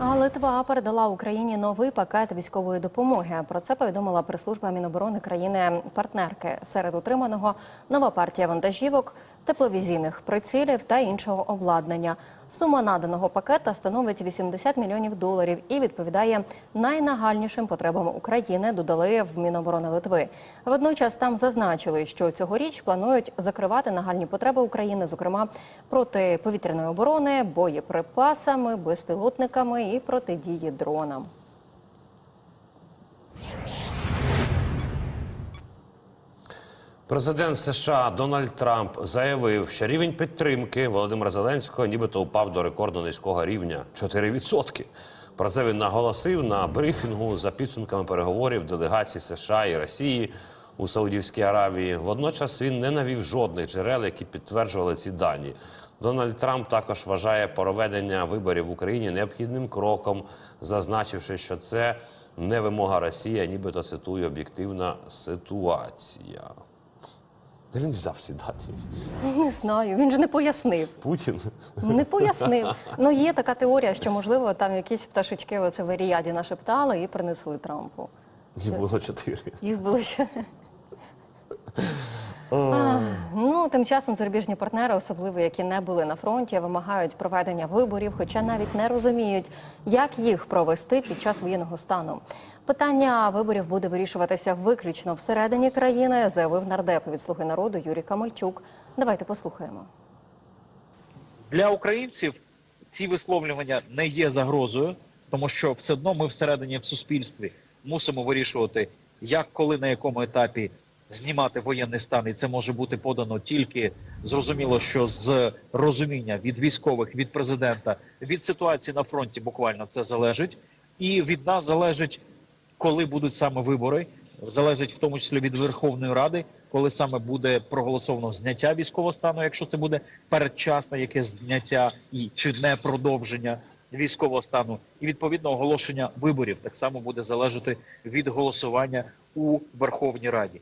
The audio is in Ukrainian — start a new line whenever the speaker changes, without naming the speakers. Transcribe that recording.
А Литва передала Україні новий пакет військової допомоги. Про це повідомила прес-служба Міноборони країни-партнерки. Серед утриманого нова партія вантажівок, тепловізійних прицілів та іншого обладнання. Сума наданого пакета становить 80 мільйонів доларів і відповідає найнагальнішим потребам України. Додали в Міноборони Литви. Водночас там зазначили, що цьогоріч планують закривати нагальні потреби України, зокрема протиповітряної оборони, боєприпасами, безпілотниками і протидії дронам.
Президент США Дональд Трамп заявив, що рівень підтримки Володимира Зеленського нібито упав до рекордно низького рівня 4%. Про це він наголосив на брифінгу за підсумками переговорів делегацій США і Росії у Саудівській Аравії. Водночас він не навів жодних джерел, які підтверджували ці дані. Дональд Трамп також вважає проведення виборів в Україні необхідним кроком, зазначивши, що це не вимога Росії, а нібито цитує об'єктивна ситуація. Де він взяв ці дані?
Не знаю, він ж не пояснив.
Путін?
Не пояснив. Ну є така теорія, що можливо там якісь пташечки оце в Еріаді нашептали і принесли Трампу.
Їх було чотири.
Їх було ще. Ну, тим часом зарубіжні партнери, особливо які не були на фронті, вимагають проведення виборів, хоча навіть не розуміють, як їх провести під час воєнного стану. Питання виборів буде вирішуватися виключно всередині країни, заявив нардеп від слуги народу Юрій Камальчук. Давайте послухаємо.
для українців ці висловлювання не є загрозою, тому що все одно ми всередині в суспільстві мусимо вирішувати, як коли на якому етапі знімати воєнний стан, і це може бути подано тільки зрозуміло, що з розуміння від військових, від президента, від ситуації на фронті буквально це залежить, і від нас залежить, коли будуть саме вибори. Залежить в тому числі від Верховної Ради, коли саме буде проголосовано зняття військового стану, якщо це буде передчасне яке зняття і чи не продовження військового стану, і відповідно оголошення виборів так само буде залежати від голосування у Верховній Раді.